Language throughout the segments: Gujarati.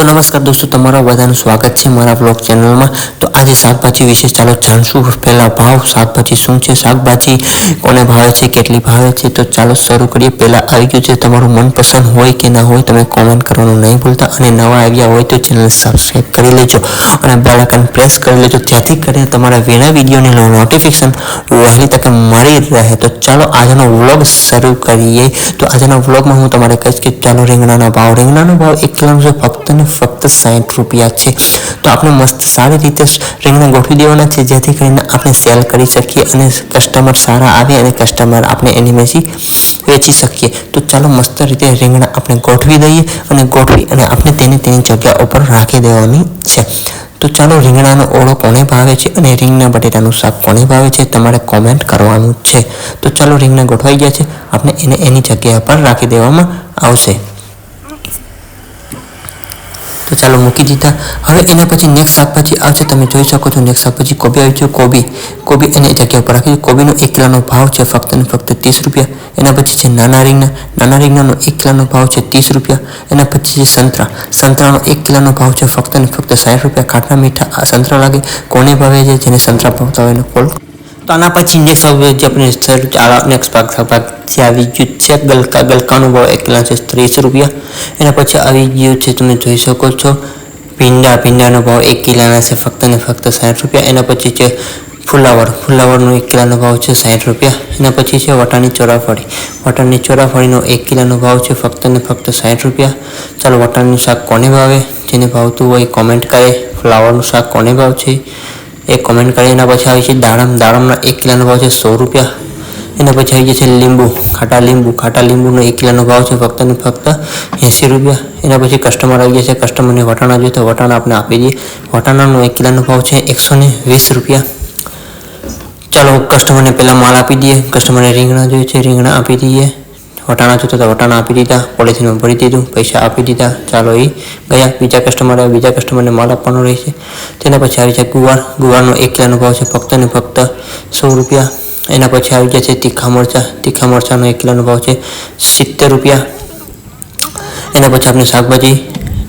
તો નમસ્કાર દોસ્તો, તમારા બધાનું સ્વાગત છે મારા બ્લોગ ચેનલમાં. તો આજે શાકભાજી વિશે ચાલો જાણશું. પહેલાં ભાવ, શાકભાજી શું છે, શાકભાજી કોને ભાવે છે, કેટલી ભાવે છે? તો ચાલો શરૂ કરીએ. પહેલાં આવી ગયું છે, તમારું મનપસંદ હોય કે ના હોય, તમે કોમેન્ટ કરવાનું નહીં ભૂલતા. અને નવા આવ્યા હોય તો ચેનલ સબસ્ક્રાઈબ કરી લેજો. અને બેલ આઇકન પ્રેસ કરી લેજો. જેથી કરીને તમારા વેના વિડીયોની નોટિફિકેશન વહેલી તકે મળી રહે. તો ચાલો આજનો વ્લોગ શરૂ કરીએ. તો આજના વ્લોગમાં હું તમારે કહીશ કે ચાલો રીંગણાના ભાવ. રીંગણાનો ભાવ એક કિલોનો ફક્ત ને ફક્ત સાઠ રૂપિયા છે. તો આપણે મસ્ત સારી રીતે રીંગણા ગોઠવી દેવાના છે, જેથી કરીને આપણે સેલ કરી શકીએ અને કસ્ટમર સારા આવે અને કસ્ટમર આપણે એની મેથી વેચી શકીએ. તો ચાલો મસ્ત રીતે રીંગણા આપણે ગોઠવી દઈએ અને ગોઠવી અને આપણે તેને તેની જગ્યા ઉપર રાખી દેવાની છે. તો ચાલો રીંગણાનો ઓળો કોને ભાવે છે અને રીંગણા બટેટાનું શાક કોને ભાવે છે તમારે કોમેન્ટ કરવાનું છે. તો ચાલો રીંગણા ગોઠવાઈ ગયા છે. આપણે એને એની જગ્યા પર રાખી દેવામાં આવશે. તો ચાલો મૂકી દીધા. હવે એના પછી નેક્સ્ટ શાકભાજી આવશે. તમે જોઈ શકો છો નેક્સ્ટ શાકભાજી કોબી આવી છે કોબી. કોબી એની જગ્યા પર રાખી કોબીનો એક કિલોનો ભાવ છે ફક્ત ને ફક્ત ત્રીસ રૂપિયા. એના પછી છે નાના રીંગણા. નાના રીંગણાનો એક કિલોનો ભાવ છે ત્રીસ રૂપિયા. એના પછી છે સંતરા. સંતરાનો એક કિલોનો ભાવ છે ફક્ત ને ફક્ત સાઠ રૂપિયા. ખાટા મીઠા આ સંતરા લાગે. કોને ભાવે છે? જેને સંતરા ભાવતા હોય એનો કોલ તો આના પછી નેક્સ્ટ શાકભાજી આપણે નેક્સ્ટ ભાગ શાકભાજી આવી ગયું છે, ગલકા ગલકાનો ભાવ એક કિલો છે ત્રીસ રૂપિયા. એના પછી આવી ગયું છે, તમે જોઈ શકો છો. ભીંડા ભીંડાનો ભાવ એક કિલોના છે, ફક્ત ને ફક્ત સાઠ રૂપિયા. એના પછી છે ફુલાવર. ફુલાવરનો એક કિલોનો ભાવ છે સાઠ રૂપિયા. એના પછી છે વટાણી ચોરાફળી. વટાણની ચોરાફળીનો એક કિલોનો ભાવ છે ફક્ત ને ફક્ત સાઠ રૂપિયા. ચાલો વટાણીનું શાક કોને ભાવે? જેને ભાવતું હોય કોમેન્ટ કરે. ફ્લાવરનું શાક કોને ભાવ છે એ કોમેન્ટ કરી, એના પછી આવી છે દાડમ, દાડમનો એક કિલોનો ભાવ છે સો રૂપિયા. એના પછી આવી છે લીંબુ, ખાટા લીંબુ. ખાટા લીંબુનો એક કિલોનો ભાવ છે ફક્ત ને ફક્ત એંસી રૂપિયા. એના પછી કસ્ટમર આવી જશે કસ્ટમરને વટાણા જોઈએ તો વટાણા આપણે આપી દઈએ. વટાણાનો એક કિલોનો ભાવ છે એકસો ને વીસ રૂપિયા. ચાલો કસ્ટમરને પહેલાં માલ આપી દઈએ. કસ્ટમરને રીંગણા જોઈએ છે, રીંગણા આપી દઈએ. વટાણા જોતા હતા, વટાણા આપી દીધા પોલિથીનમાં ભરી દીધું, પૈસા આપી દીધા, ચાલો એ ગયા. બીજા કસ્ટમર આવ્યા, બીજા કસ્ટમરને માલ આપવાનો રહેશે. તેના પછી આવી જાય ગુવાર. ગુવારનો એક કિલોનો ભાવ છે, ફક્ત ને ફક્ત સો રૂપિયા. એના પછી આવી જાય છે તીખા મરચાં. તીખા મરચાંનો એક કિલોનો ભાવ છે, સિત્તેર રૂપિયા. એના પછી આપણે શાકભાજી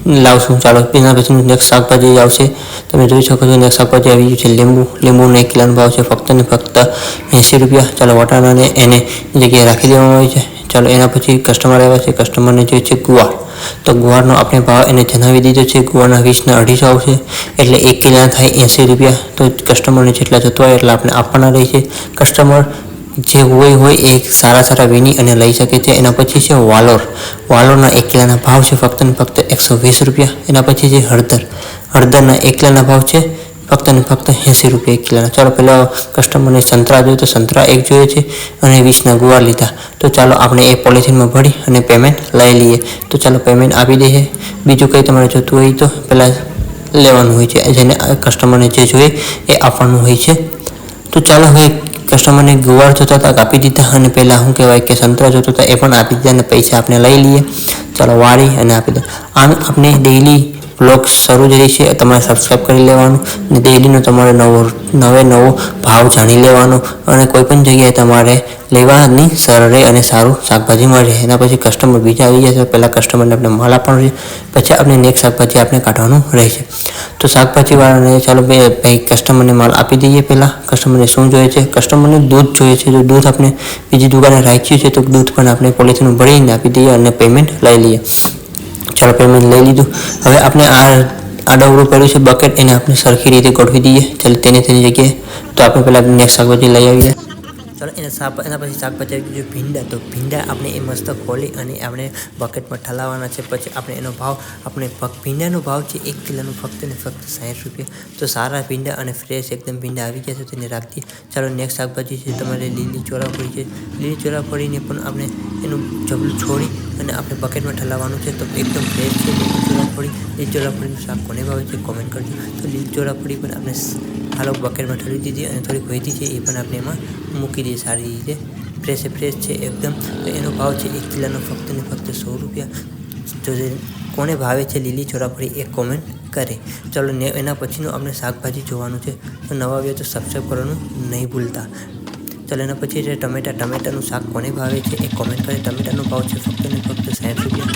લાવશું. ચાલો, એના પછી નેક્સ્ટ શાકભાજી આવશે. તમે જોઈ શકો છો નેક્સ્ટ શાકભાજી આવી ગયું છે, લીંબુ. લીંબુનો એક કિલોનો ભાવ છે, ફક્ત ને ફક્ત એંસી રૂપિયા. ચાલો, વટાણાને એને જગ્યાએ રાખી દેવામાં આવે છે. ચાલો એના પછી કસ્ટમર આવ્યા છે. કસ્ટમરને જોઈએ છે ગુવાર. તો ગુવારનો આપણે ભાવ એને જણાવી દીધો છે. ગુવારના વીસના અઢીસો આવશે. એટલે એક કિલા થાય એંસી રૂપિયા. તો કસ્ટમરને જેટલા જતો હોય એટલા આપણે આપવાના રહે છે. કસ્ટમર જે હોય હોય એ સારા સારા વીની અને લઈ શકે છે. એના પછી છે વાલોર. વાલોરના એક કિલાના ભાવ છે ફક્ત ને ફક્ત એકસો વીસ રૂપિયા. એના પછી છે હળદર. હળદરના એક કિલાના ભાવ છે ફક્ત ને ફક્ત એંસી રૂપિયા કિલોના. ચાલો પહેલાં કસ્ટમરને સંતરા જોઈએ તો સંતરા એક જોઈએ છે અને વીસના ગુવાર લીધા. તો ચાલો આપણે એ પોલિથીનમાં ભરી અને પેમેન્ટ લઈ લઈએ. તો ચાલો પેમેન્ટ આપી દઈએ. બીજું કંઈ તમારે જોતું હોય તો પહેલાં લેવાનું હોય છે. જેને કસ્ટમરને જે જોઈએ એ આપવાનું હોય છે. તો ચાલો હવે કસ્ટમરને ગુવાર જોતા હતા આપી દીધા અને પહેલાં શું કહેવાય કે સંતરા જોતા હતા એ પણ આપી દીધા અને પૈસા આપણે લઈ લઈએ. ચાલો વાળી અને આપી દો. આમ આપણે ડેઈલી બ્લોગ શરૂ જ રહી છે. તમારે સબસ્ક્રાઈબ કરી લેવાનું. અને ડેલીનો તમારે નવો, નવે નવો ભાવ જાણી લેવાનો અને કોઈ પણ જગ્યાએ તમારે લેવાની સરળ રહે અને સારું શાકભાજી મળે. એના પછી કસ્ટમર બીજા આવી તો પહેલાં કસ્ટમરને આપણે માલ આપવાનો છે. પછી આપણે નેક્સ્ટ શાકભાજી આપણે કાઢવાનું રહેશે. તો શાકભાજીવાળાને ચાલો બે ભાઈ કસ્ટમરને માલ આપી દઈએ પહેલાં. કસ્ટમરને શું જોઈએ છે? કસ્ટમરને દૂધ જોઈએ છે. જો દૂધ આપણે બીજી દુકાને રાખ્યું છે તો દૂધ પણ આપણે પોલિથીન ભરીને આપી દઈએ અને પેમેન્ટ લઈ લઈએ. ચાલો પેમેન્ટ લઈ લીધું. હવે આપણે આ આડવડું કર્યું છે બકેટ એને આપણે સરખી રીતે ગોઠવી દઈએ. ચાલો તેની તેની જગ્યાએ. તો આપણે પહેલાં નેક્સ્ટ શાકભાજી લઈ આવીએ. ચાલો, એના શાક એના પછી શાકભાજી આવી ગયું ભીંડા. તો ભીંડા આપણે એ મસ્ત ખોલી અને આપણે બકેટમાં ઠલાવવાના છે. પછી આપણે એનો ભાવ આપણે ભીંડાનો ભાવ છે એક કિલોનું ફક્ત ને ફક્ત સાઠ રૂપિયા. તો સારા ભીંડા અને ફ્રેશ એકદમ ભીંડા આવી ગયા છે, તેને રાખતી ચાલો નેક્સ્ટ શાકભાજી છે તમારે લીલી ચોરાફળી છે. લીલી ચોરાફળીને પણ આપણે એનું જબલું છોડી અને આપણે બકેટમાં ઠલાવવાનું છે, તો એકદમ ફ્રેશ છે. લીલી ચોરાફળી, લીલી ચોરાફળીનું શાક કોને ભાવે છે કોમેન્ટ કરજો. તો લીલી ચોરાફળી પણ આપણે હાલો બકેટમાં ઠલવી દીધી અને થોડીક વહેતી છે એ પણ આપણે એમાં મૂકી દઈએ સારી રીતે. ફ્રેશ ફ્રેશ છે એકદમ. તો એનો ભાવ છે એક કિલોનો ફક્ત ને ફક્ત સો રૂપિયા. જો કોને ભાવે છે લીલી ચોરાફળી એ કોમેન્ટ કરે. ચાલો એના પછીનું આપણે શાકભાજી જોવાનું છે. તો નવા આવ્યા તો સબસ્ક્રાઈબ કરવાનું નહીં ભૂલતા. ચાલો એના પછી છે ટમેટા, ટમેટાનું શાક કોને ભાવે છે એ કોમેન્ટ કરે. ટમેટાનો ભાવ છે ફક્ત ને ફક્ત સાઠ રૂપિયા.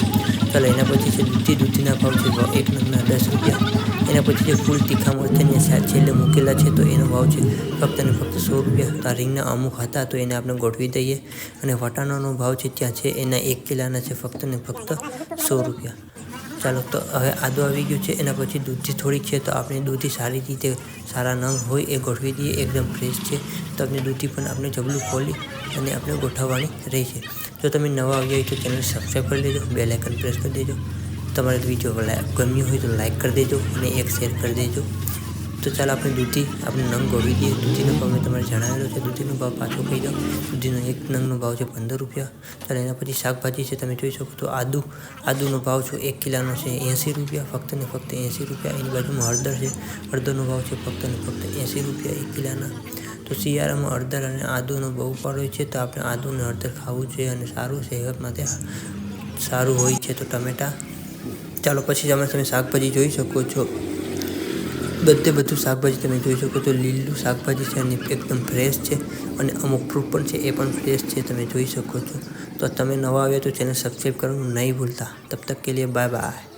ચાલો, એના પછી છે દૂધી, દૂધીના ભાવ છે એક નંગના દસ રૂપિયા. એના પછી જે ફૂલ તીખા મરચાંને છેલ્લે મૂકેલા છે તો એનો ભાવ છે ફક્ત ને ફક્ત સો રૂપિયા. તો રીંગના અમુક હતા તો એને આપણે ગોઠવી દઈએ. અને વટાણાનો ભાવ છે ત્યાં છે એના એક કિલાના છે ફક્ત ને ફક્ત સો રૂપિયા. ચાલો, તો હવે આદુ આવી ગયું છે. એના પછી દૂધી થોડીક છે, તો આપણે દૂધી સારી રીતે સારા નંગ હોય એ ગોઠવી દઈએ. એકદમ ફ્રેશ છે. તો આપણે દૂધી પણ આપણે જબલું ખોલી અને આપણે ગોઠવવાની રહી છે. જો તમે નવા આવ્યા હોય તો ચેનલ સબસ્ક્રાઈબ કરી દેજો. બે લાઇકન પ્રેસ કરી દેજો. તમારે વીડિયો ગમ્યું હોય તો લાઇક કરી દેજો અને એક શેર કરી દેજો. તો ચાલો આપણે દૂધી, આપણે નંગ ગોળવી દઈએ દૂધીનો ભાવ મેં તમારે જણાવેલો છે. દૂધીનો ભાવ પાછો કહી દઉં. દૂધીનો એક નંગનો ભાવ છે પંદર રૂપિયા. ચાલો એના પછી શાકભાજી છે, તમે જોઈ શકો તો આદુ, આદુનો ભાવ છે એક કિલાનો છે એંસી રૂપિયા, ફક્ત ને ફક્ત એંસી રૂપિયા. એની બાજુમાં હળદર છે. હળદરનો ભાવ છે ફક્ત ને ફક્ત એંસી રૂપિયા એક કિલાના. તો શિયાળામાં હળદર અને આદુનો બહુ પાડ હોય છે, તો આપણે આદુ અને હળદર ખાવું જોઈએ અને સારું સેહત માટે સારું હોય છે તો ટમેટાં. ચાલો પછી તમે તમે શાકભાજી જોઈ શકો છો. બધે બધું શાકભાજી તમે જોઈ શકો છો. લીલું શાકભાજી છે અને એકદમ ફ્રેશ છે અને અમુક ફ્રૂટ પણ છે એ પણ ફ્રેશ છે તમે જોઈ શકો છો. તો તમે નવા આવ્યા તો ચેનલ સબસ્ક્રાઈબ કરવાનું નહીં ભૂલતા. તબ તક કે લીએ બાય બાય